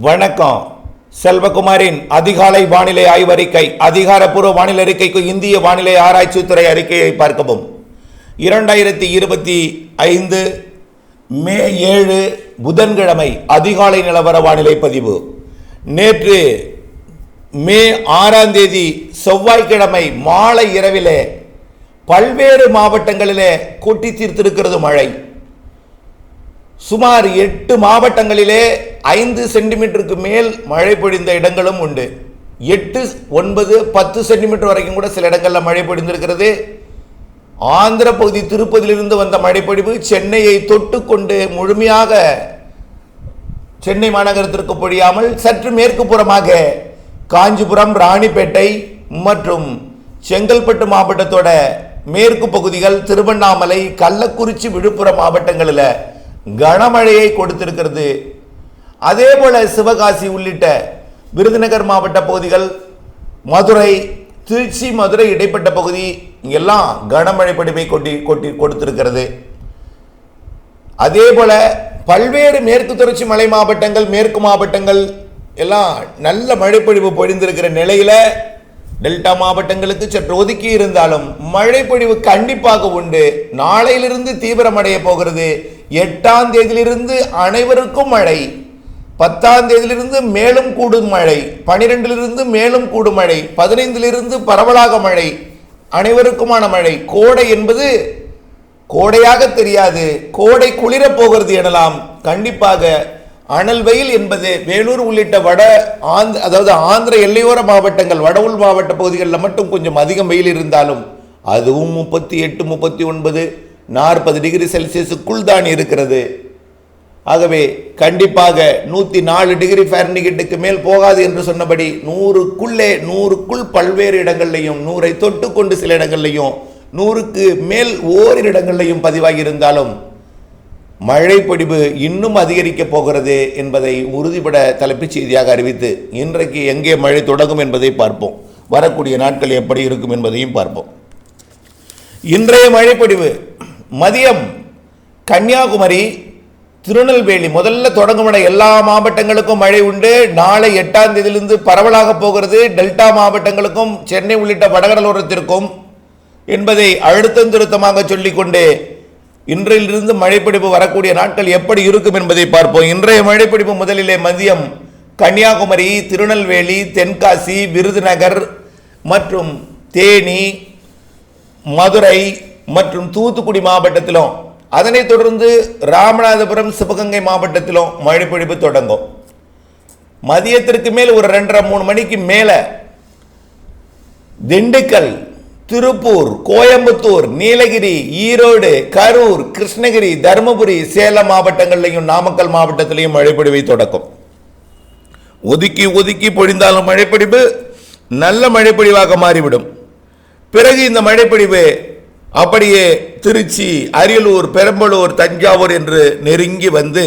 வணக்கம். செல்வகுமாரின் அதிகாலை வானிலை ஆய்வறிக்கை அதிகாரப்பூர்வ வானிலை அறிக்கைக்கு இந்திய வானிலை ஆராய்ச்சித்துறை அறிக்கையை பார்க்கவும். இரண்டாயிரத்தி இருபத்தி ஐந்து மே ஏழு புதன்கிழமை அதிகாலை நிலவர வானிலை பதிவு. நேற்று மே ஆறாம் தேதி செவ்வாய்க்கிழமை மாலை இரவிலே பல்வேறு மாவட்டங்களிலே கொட்டி தீர்த்திருக்கிறது மழை. சுமார் எட்டு மாவட்டங்களிலே ஐந்து சென்டிமீட்டருக்கு மேல் மழை பொழிந்த இடங்களும் உண்டு. எட்டு ஒன்பது பத்து சென்டிமீட்டர் வரைக்கும் கூட சில இடங்களில் மழை பொழிந்திருக்கிறது. ஆந்திர பகுதி திருப்பதியிலிருந்து வந்த மழைப்பொழிவு சென்னையை தொட்டு கொண்டு முழுமையாக சென்னை மாநகரத்திற்கு பொழியாமல் சற்று மேற்கு புறமாக காஞ்சிபுரம் ராணிப்பேட்டை மற்றும் செங்கல்பட்டு மாவட்டத்தோட மேற்கு பகுதிகள் திருவண்ணாமலை கள்ளக்குறிச்சி விழுப்புரம் மாவட்டங்களில் கனமழையை கொடுத்திருக்கிறது. அதே போல சிவகாசி உள்ளிட்ட விருதுநகர் மாவட்ட பகுதிகள் மதுரை திருச்சி மதுரை இடைப்பட்ட பகுதி இங்கெல்லாம் கனமழை பொழிவை கொட்டி கொட்டி கொடுத்திருக்கிறது. அதே போல பல்வேறு மேற்கு தொடர்ச்சி மலை மாவட்டங்கள் மேற்கு மாவட்டங்கள் எல்லாம் நல்ல மழைப்பொழிவு பொழிந்திருக்கிற நிலையில டெல்டா மாவட்டங்களுக்கு சற்று ஒதுக்கி இருந்தாலும் மழைப்பொழிவு கண்டிப்பாக உண்டு. நாளையிலிருந்து தீவிரமடைய போகிறது. எட்டாம் தேதியிலிருந்து அனைவருக்கும் மழை. பத்தாம் தேதியிலிருந்து மேலும் கூடும் மழை. பனிரெண்டிலிருந்து மேலும் கூடும் மழை. பதினைந்திலிருந்து பரவலாக மழை. அனைவருக்குமான மழை. கோடை என்பது கோடையாக தெரியாது. கோடை குளிரப் போகிறது எனலாம். கண்டிப்பாக அனல் வெயில் என்பது வேலூர் உள்ளிட்ட வட ஆந்திர அதாவது ஆந்திர எல்லையோர மாவட்டங்கள் வட உள் மாவட்ட பகுதிகளில் மட்டும் கொஞ்சம் அதிகம் வெயில் இருந்தாலும் அதுவும் முப்பத்தி எட்டு முப்பத்தி ஒன்பது நாற்பது டிகிரி செல்சியஸுக்குள் தான் இருக்கிறது. ஆகவே கண்டிப்பாக நூற்றி நாலு டிகிரி ஃபேரன்ஹீட்டுக்கு மேல் போகாது என்று சொன்னபடி நூறுக்குள்ளே நூறுக்குள் பல்வேறு இடங்கள்லையும் நூறை தொட்டு கொண்டு சில இடங்கள்லையும் நூறுக்கு மேல் ஓரிரு இடங்கள்லையும் பதிவாகி இருந்தாலும் மழைப்பொடிவு இன்னும் அதிகரிக்கப் போகிறது என்பதை உறுதிபட தலைப்புச் செய்தியாக அறிவித்து இன்றைக்கு எங்கே மழை தொடங்கும் என்பதை பார்ப்போம். வரக்கூடிய நாட்கள் எப்படி இருக்கும் என்பதையும் பார்ப்போம். இன்றைய மழைப்பொடிவு மதியம் கன்னியாகுமரி திருநெல்வேலி. முதல்ல தொடங்குமான எல்லா மாவட்டங்களுக்கும் மழை உண்டு. நாளை எட்டாம் தேதியிலிருந்து பரவலாக போகிறது. டெல்டா மாவட்டங்களுக்கும் சென்னை உள்ளிட்ட வடகடலோரத்திற்கும் என்பதை அழுத்தம் திருத்தமாக சொல்லிக்கொண்டு இன்றையிலிருந்து மழைப்பிடிப்பு வரக்கூடிய நாட்கள் எப்படி இருக்கும் என்பதை பார்ப்போம். இன்றைய மழைப்பிடிப்பு முதலிலே மதியம் கன்னியாகுமரி திருநெல்வேலி தென்காசி விருதுநகர் மற்றும் தேனி மதுரை மற்றும் தூத்துக்குடி மாவட்டத்திலும் அதனைத் தொடர்ந்து ராமநாதபுரம் சிவகங்கை மாவட்டத்திலும் மழைப்பொழிவு தொடங்கும். மதியத்திற்கு மேல் ஒரு ரெண்டரை மூணு மணிக்கு மேலே திண்டுக்கல் திருப்பூர் கோயம்புத்தூர் நீலகிரி ஈரோடு கரூர் கிருஷ்ணகிரி தருமபுரி சேலம் மாவட்டங்கள்லையும் நாமக்கல் மாவட்டத்திலையும் மழைப்பொழிவை தொடக்கும். ஒதுக்கி ஒதுக்கி பொழிந்தாலும் மழைப்பொழிவு நல்ல மழைப்பொழிவாக மாறிவிடும். பிறகு இந்த மழைப்பொழிவு அப்படியே திருச்சி அரியலூர் பெரம்பலூர் தஞ்சாவூர் என்று நெருங்கி வந்து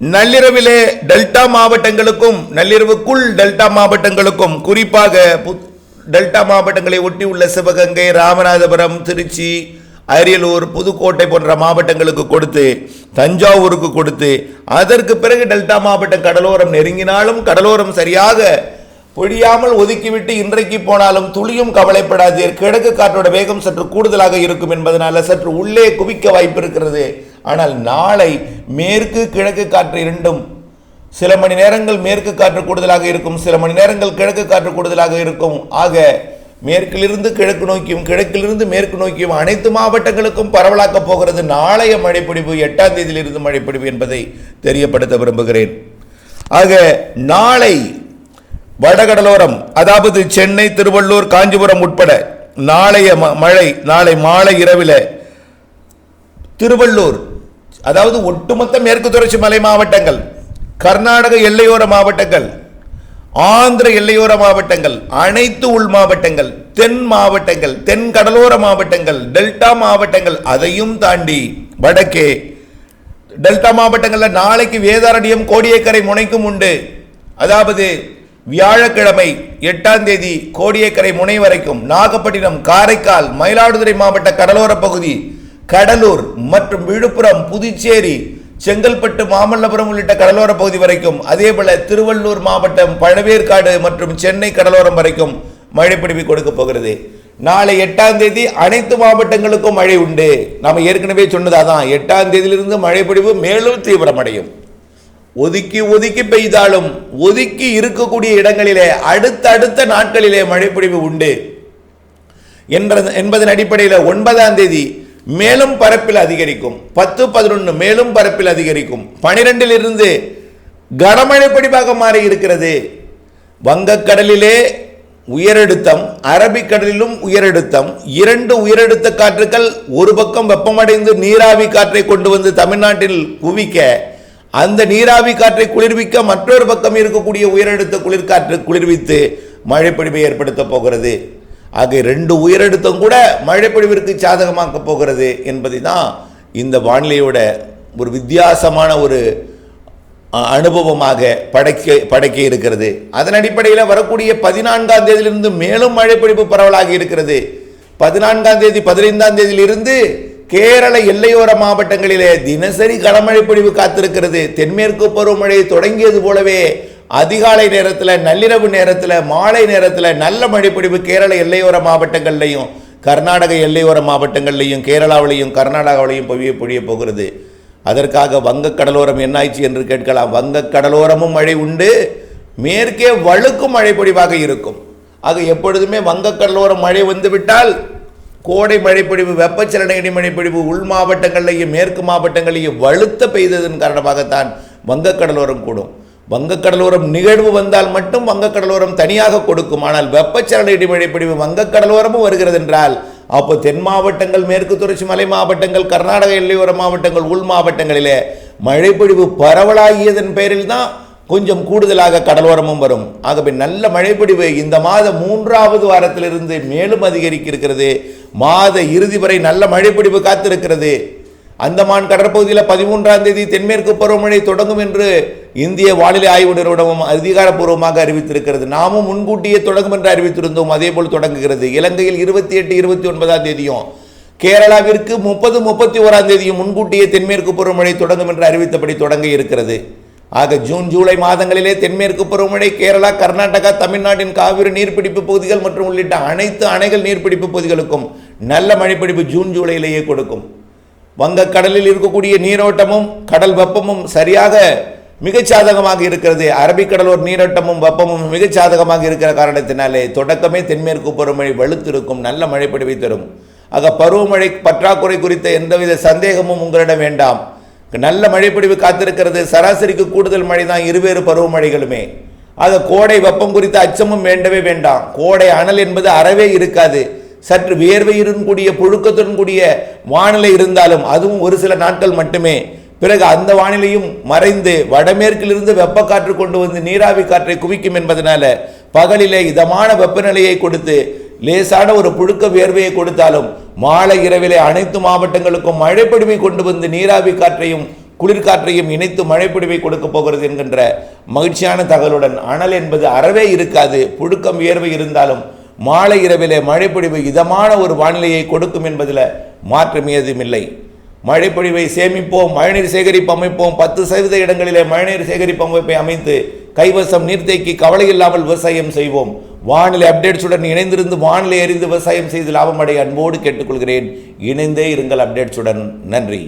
நள்ளிரவிலே டெல்டா மாவட்டங்களுக்கும் நள்ளிரவுக்குள் டெல்டா மாவட்டங்களுக்கும் குறிப்பாக டெல்டா மாவட்டங்களை ஒட்டி உள்ள சிவகங்கை ராமநாதபுரம் திருச்சி அரியலூர் புதுக்கோட்டை போன்ற மாவட்டங்களுக்கு கொடுத்து தஞ்சாவூருக்கு கொடுத்து அதற்கு பிறகு டெல்டா மாவட்டம் கடலோரம் நெருங்கினாலும் கடலோரம் சரியாக பொழியாமல் ஒதுக்கிவிட்டு இன்றைக்கு போனாலும் துளியும் கவலைப்படாதீர். கிழக்கு காற்றோட வேகம் சற்று கூடுதலாக இருக்கும் என்பதனால சற்று உள்ளே குவிக்க வாய்ப்பு இருக்கிறது ஆனால் நாளை மேற்கு கிழக்கு காற்று இரண்டும் சில மணி நேரங்கள் மேற்கு காற்று கூடுதலாக இருக்கும் சில மணி நேரங்கள் கிழக்கு காற்று கூடுதலாக இருக்கும். ஆக மேற்கிலிருந்து கிழக்கு நோக்கியும் கிழக்கிலிருந்து மேற்கு நோக்கியும் அனைத்து மாவட்டங்களுக்கும் பரவலாக்கப் போகிறது நாளைய மழைப்பிடிவு எட்டாம் தேதியிலிருந்து மழைப்பிடிவு என்பதை தெரியப்படுத்த விரும்புகிறேன். ஆக நாளை வடகடலோரம் அதாவது சென்னை திருவள்ளூர் காஞ்சிபுரம் உட்பட நாளைய ம- மழை நாளை மாலை இரவில் திருவள்ளூர் அதாவது ஒட்டுமொத்த மேற்கு தொடர்ச்சி மலை மாவட்டங்கள் கர்நாடக எல்லையோர மாவட்டங்கள் ஆந்திர எல்லையோர மாவட்டங்கள் அனைத்து உள் மாவட்டங்கள் தென் மாவட்டங்கள் தென் கடலோர மாவட்டங்கள் டெல்டா மாவட்டங்கள் அதையும் தாண்டி வடக்கே டெல்டா மாவட்டங்களில் நாளைக்கு வேதாரண்யம் கோடியக்கரை முனைக்கும் உண்டு. அதாவது வியாழக்கிழமை எட்டாம் தேதி கோடியக்கரை முனை வரைக்கும் நாகப்பட்டினம் காரைக்கால் மயிலாடுதுறை மாவட்ட கடலோர பகுதி கடலூர் மற்றும் விழுப்புரம் புதுச்சேரி செங்கல்பட்டு மாமல்லபுரம் உள்ளிட்ட கடலோர பகுதி வரைக்கும் அதேபோல திருவள்ளூர் மாவட்டம் பழவேற்காடு மற்றும் சென்னை கடலோரம் வரைக்கும் மழை பிடிப்பு கொடுக்க போகிறது. நாளை எட்டாம் தேதி அனைத்து மாவட்டங்களுக்கும் மழை உண்டு. நாம் ஏற்கனவே சொன்னதாதான் எட்டாம் தேதியிலிருந்து மழை பொழிவு மேலும் தீவிரமடையும். ஒதுக்கி ஒதுக்கி பெய்தாலும் ஒதுக்கி இருக்கக்கூடிய இடங்களிலே அடுத்தடுத்த நாட்களிலே மழைப்பொழிவு உண்டு. என்ற என்பதன் அடிப்படையில் ஒன்பதாம் தேதி மேலும் பரப்பில் அதிகரிக்கும். பத்து பதினொன்று மேலும் பரப்பில் அதிகரிக்கும். பனிரெண்டிலிருந்து கனமழை பொழிவாக மாறி இருக்கிறது. வங்கக்கடலிலே உயரழுத்தம் அரபிக்கடலிலும் உயரழுத்தம். இரண்டு உயரழுத்த காற்றுகள் ஒரு பக்கம் வெப்பமடைந்து நீராவி காற்றை கொண்டு வந்து தமிழ்நாட்டில் குவிக்க அந்த நீராவி காற்றை குளிர்விக்க மற்றொரு பக்கம் இருக்கக்கூடிய உயரழுத்த குளிர்காற்று குளிர்வித்து மழைப்பொழிவை ஏற்படுத்த போகிறது. ஆக ரெண்டு உயரழுத்தம் கூட மழைப்பொழிவிற்கு சாதகமாக்க போகிறது என்பதை தான் இந்த வானிலையோட ஒரு வித்தியாசமான ஒரு அனுபவமாக படைக்க படைக்க இருக்கிறது. அதன் அடிப்படையில் வரக்கூடிய பதினான்காம் தேதியிலிருந்து மேலும் மழைப்பொழிவு பரவலாகி இருக்கிறது. பதினான்காம் தேதி பதினைந்தாம் தேதியிலிருந்து கேரள எல்லையோர மாவட்டங்களிலே தினசரி கனமழை பொழிவு காத்திருக்கிறது. தென்மேற்கு பருவமழை தொடங்கியது போலவே அதிகாலை நேரத்தில் நள்ளிரவு நேரத்தில் மாலை நேரத்தில் நல்ல மழைப்பொழிவு கேரள எல்லையோர மாவட்டங்கள்லையும் கர்நாடக எல்லையோர மாவட்டங்கள்லையும் கேரளாவிலையும் கர்நாடகாவிலையும் பொழிய பொழிய போகிறது. அதற்காக வங்கக்கடலோரம் கடலோரம் என்னாயிற்று என்று கேட்கலாம். வங்கக்கடலோரமும் மழை உண்டு. மேற்கே வழுக்கும் மழை பொழிவாக இருக்கும். ஆக எப்பொழுதுமே வங்கக்கடலோரம் மழை வந்துவிட்டால் கோடை மழைப்பொழிவு வெப்பச்சலன இடிமழைப்பொழிவு உள் மாவட்டங்களையும் மேற்கு மாவட்டங்களையும் வலுத்த பெய்ததன் காரணமாகத்தான் வங்கக்கடலோரம் கூடும். வங்கக்கடலோரம் நிகழ்வு வந்தால் மட்டும் வங்கக்கடலோரம் தனியாக கொடுக்கும். ஆனால் வெப்பச்சலன இடிமழைப்பொழிவு வங்கக்கடலோரமும் வருகிறது என்றால் அப்போ தென் மாவட்டங்கள் மேற்கு தொடர்ச்சி மலை மாவட்டங்கள் கர்நாடக எல்லையோர மாவட்டங்கள் உள் மாவட்டங்களிலே மழைப்பொழிவு பரவலாகியதன் பெயரில் தான் கொஞ்சம் கூடுதலாக கடலோரமும் வரும். ஆகவே நல்ல மழைப்பொழிவு இந்த மாத மூன்றாவது வாரத்திலிருந்து மேலும் அதிகரிக்க இருக்கிறது மாத இறுதி வரை நல்ல மழைப்பொழிவு காத்திருக்கிறது. அந்தமான் கடற்பகுதியில் பதிமூன்றாம் தேதி தென்மேற்கு பருவமழை தொடங்கும் என்று இந்திய வானிலை ஆய்வு நிறுவனமும் அதிகாரப்பூர்வமாக அறிவித்திருக்கிறது. நாமும் முன்கூட்டியே தொடங்கும் என்று அறிவித்திருந்தோம். அதேபோல் தொடங்குகிறது. இலங்கையில் இருபத்தி எட்டு இருபத்தி ஒன்பதாம் தேதியும் கேரளாவிற்கு முப்பது முப்பத்தி ஓராம் தேதியும் முன்கூட்டியே தென்மேற்கு பருவமழை தொடங்கும் என்று அறிவித்தபடி தொடங்க இருக்கிறது. ஆக ஜூன் ஜூலை மாதங்களிலே தென்மேற்கு பருவமழை கேரளா கர்நாடகா தமிழ்நாட்டின் காவிரி நீர்பிடிப்பு பகுதிகள் மற்றும் உள்ளிட்ட அனைத்து அணைகள் நீர்பிடிப்பு பகுதிகளுக்கும் நல்ல மழைப்பிடிப்பு ஜூன் ஜூலையிலேயே கொடுக்கும். வங்கக்கடலில் இருக்கக்கூடிய நீரோட்டமும் கடல் வெப்பமும் சரியாக மிகச் சாதகமாக இருக்கிறது. அரபிக்கடலோர் நீரோட்டமும் வெப்பமும் மிகச் சாதகமாக இருக்கிற காரணத்தினாலே தொடக்கமே தென்மேற்கு பருவமழை வலுத்திருக்கும் நல்ல மழைப்பொழிவை தரும். ஆக பருவமழை பற்றாக்குறை குறித்த எந்தவித சந்தேகமும் உங்களிடம் வேண்டாம். நல்ல மழைப்பொழிவு காத்திருக்கிறது. சராசரிக்கு கூடுதல் மழை தான் இருவேறு பருவமழைகளுமே அது கோடை வெப்பம் குறித்த அச்சமும் வேண்டவே வேண்டாம். கோடை அனல் என்பது அறவே இருக்காது. சற்று வியர்வையுடன் கூடிய புழுக்கத்துடன் கூடிய வானிலை இருந்தாலும் அதுவும் ஒரு சில நாட்கள் மட்டுமே. பிறகு அந்த வானிலையும் மறைந்து வடமேற்கிலிருந்து வெப்பக்காற்று கொண்டு வந்து நீராவி காற்றை குவிக்கும் என்பதனால பகலிலே இதமான வெப்பநிலையை கொடுத்து லேசான ஒரு புழுக்க வியர்வையை கொடுத்தாலும் மாலை இரவிலே அனைத்து மாவட்டங்களுக்கும் மழைப்பொழிவை கொண்டு வந்து நீராவி காற்றையும் குளிர்காற்றையும் இணைத்து மழைப்பொழிவை கொடுக்க போகிறது என்கின்ற மகிழ்ச்சியான தகவலுடன் அனல் என்பது அறவே இருக்காது. புழுக்கம் வியர்வை இருந்தாலும் மாலை இரவிலே மழைப்பொழிவு இதமான ஒரு வானிலையை கொடுக்கும் என்பதில் மாற்றம் ஏதுமில்லை மழைப்பொழிவை சேமிப்போம் மழைநீர் சேகரிப்பு அமைப்போம். பத்து சதவீத இடங்களிலே மழைநீர் சேகரிப்பு அமைப்பை அமைத்து கைவசம் நீர்த்தேக்கி கவலை இல்லாமல் விவசாயம் செய்வோம். வானிலை அப்டேட்ஸுடன் இணைந்திருந்து வானிலை அறிந்து விவசாயம் செய்து லாபம் அடைய அன்போடு கேட்டுக்கொள்கிறேன். இணைந்தே இருங்கள் அப்டேட்ஸுடன். நன்றி.